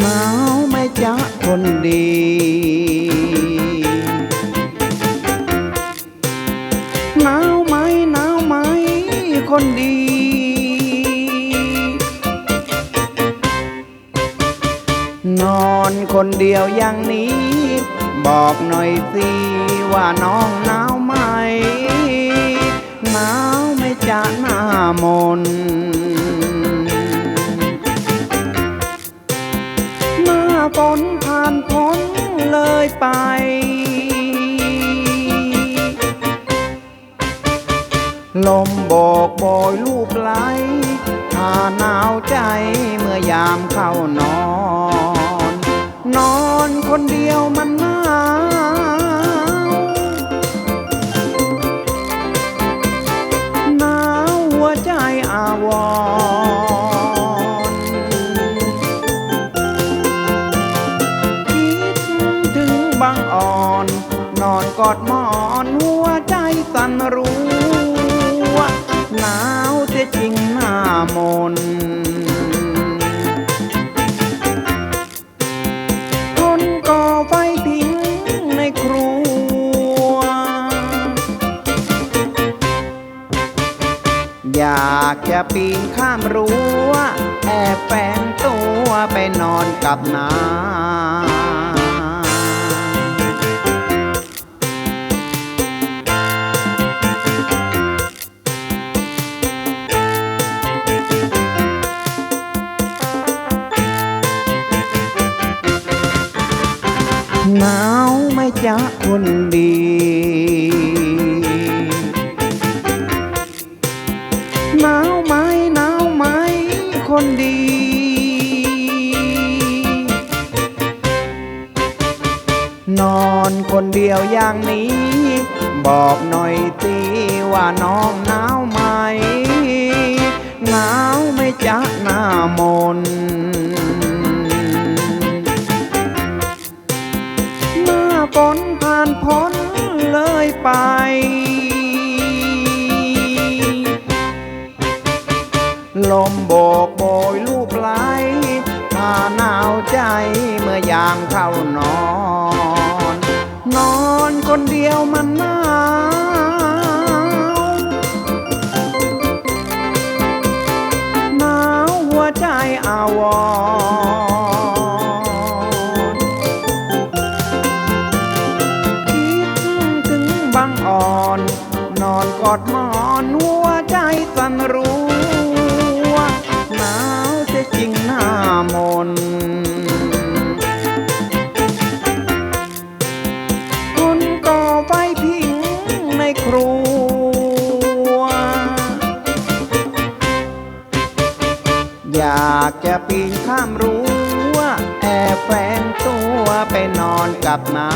หนาวไหม่จ๊ะคนดี หนาวไหมหนาวไหมคนดี นอนคนเดียวอย่างนี้ บอกหน่อยสิว่าน้องหนาวไหม หนาวไหม่จะหน้ามนห ไป ลมบอกบอยลูกไหลหาหนาวใจเมื่อยามเข้านอน นอนคนเดียวมันหนาว อนกอดหมอนหัวใจสั่นรู้วหนาวเสียจริงหน้ามนคนก่อไฟทิ้งในครัว อยากจะปีนข้ามรั้ว แอบแฝงตัวไปนอนกับนา จ๊ะคนดี หนาวไหมหนาวไหมคนดี นอนคนเดียวอย่างนี้ บอกหน่อยสิว่าน้องหนาวไหม หนาวไหม่จ๊ะหนาม ไป ลมโบกโบยลูกไหลถ้าหนาวใจเมื่อยามเข้านอน นอนคนเดียวมันหนาวหนาวหัวใจอาวร กอดหมอนหัวใจสั่นรู้วหนาวเสียจริงหน้ามนคนก่อไฟพิงในครัว อยากจะปีนข้ามรั้วแอบแฝงตัวไปนอนกับนา